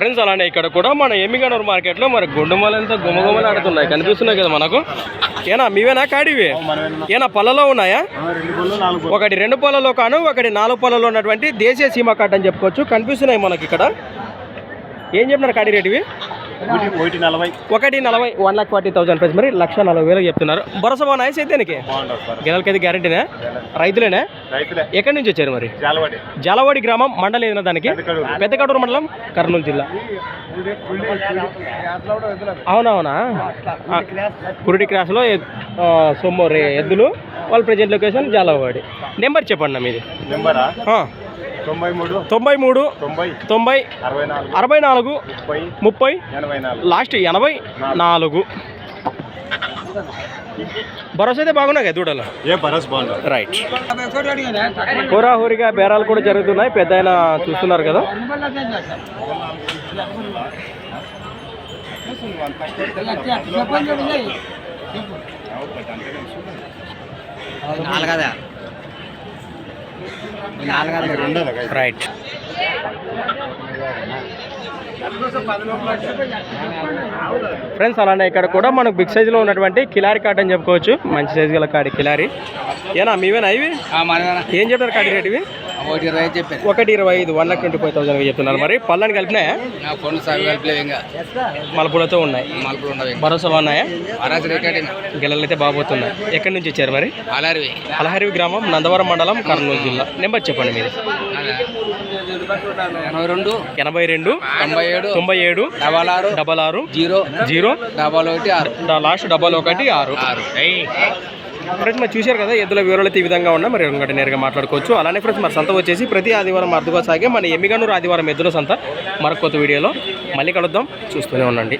Friends అలానే ఇక్కడ కూడా మన ఎమ్మిగనూరు మార్కెట్లో మరి గుండుమలంతా గుమగుమలు ఆడుతున్నాయి. కనిపిస్తున్నాయి కదా మనకు? ఏనా మీవేనా కాడివి? ఏనా పళ్ళలో ఉన్నాయా? ఒకటి రెండు పళ్ళలో కాను ఒకటి నాలుగు పళ్ళలో ఉన్నటువంటి దేశీయ సీమ కట్ అని చెప్పుకోవచ్చు. కనిపిస్తున్నాయి మనకి ఇక్కడ. ఏం చెప్పినారు కాడి రేటువి? ఒకటి నలభై. ఒకటి నలభై one lakh forty thousand price మరి లక్ష నలభై వేలకు చెప్తున్నారు. భరోసా బాగా నైస్ అయితే గిన్నెలకైతే గ్యారంటీనే రైతులేనే? రైతులే. ఎక్కడి నుంచి వచ్చారు మరి? జాలవాడి. జాలవాడి గ్రామం మండలం ఏదైనా దానికి? పెద్దకడూరు. మండలం కర్నూలు జిల్లా. అవునవునా? కురుడి క్రాస్లో ఎద్- ఆ, సొమ్ము రే ఎద్దులు వాళ్ళ ప్రజెంట్ లొకేషన్ జాలవాడి. నెంబర్ చెప్పండి మీది. నెంబరా? తొంభై మూడు తొంభై మూడు తొంభై తొంభై అరవై నాలుగు అరవై నాలుగు ముప్పై ముప్పై ఎనభై నాలుగు. లాస్ట్ ఎనభై నాలుగు. భరోసా అయితే బాగున్నాయి కదా దూడలు? ఏ బరస్ బాగుంటుంది రైట్ హోరాహోరీగా బేరాలు కూడా జరుగుతున్నాయి. పెద్ద ఆయన చూస్తున్నారు కదా. నాలుగదా? రైట్ ఫ్రెండ్స్ అలానే ఇక్కడ కూడా మనకు బిగ్ సైజులో ఉన్నటువంటి కిలారి కార్డ్ అని చెప్పుకోవచ్చు. మంచి సైజు గల కాడి కిలారి. ఏనా మీవేనా ఇవి? ఏం చెప్తారు కాడి రేట్ ఇవి? ఒకటి ఇరవై ఐదు one lakh twenty five thousand చెప్తున్నారు మరి. పళ్ళని కలిపినాయా? నా ఫోన్లు సాగు కలిపలేవు ఇంకా. మలుపులతో ఉన్నాయి. మలుపులు ఇంకా. భరోసా ఉన్నాయా గిల్లలు అయితే బాగుపోతున్నాయి ఎక్కడి నుంచి వచ్చారు మరి? అలారివి అలహరివి గ్రామం నందవరం మండలం కర్నూలు జిల్లా. నెంబర్ చెప్పండి మీరు ఎనభై రెండు ఎనభై రెండు తొంభై ఏడు తొంభై ఏడు డబల్ ఆరు డబల్ ఆరు జీరో జీరో డబల్ ఒకటి ఆరు. లాస్ట్ డబల్ ఒకటి ఆరు. ఆరు. ఫ్రెండ్స్ మరి చూశారు కదా ఎద్దుల వివరాలు అయితే ఈ విధంగా ఉన్నా మరి ఇంకోటి నేరుగా మాట్లాడుకోవచ్చు. అలానే ఫ్రెండ్స్ మరి సంత వచ్చేసి ప్రతి ఆదివారం అర్థగా సాగే మన ఎమ్మిగనూరు ఆదివారం ఎద్దుల సంత. మరొక కొత్త వీడియోలో మళ్ళీ కలుద్దాం. చూస్తూనే ఉండండి.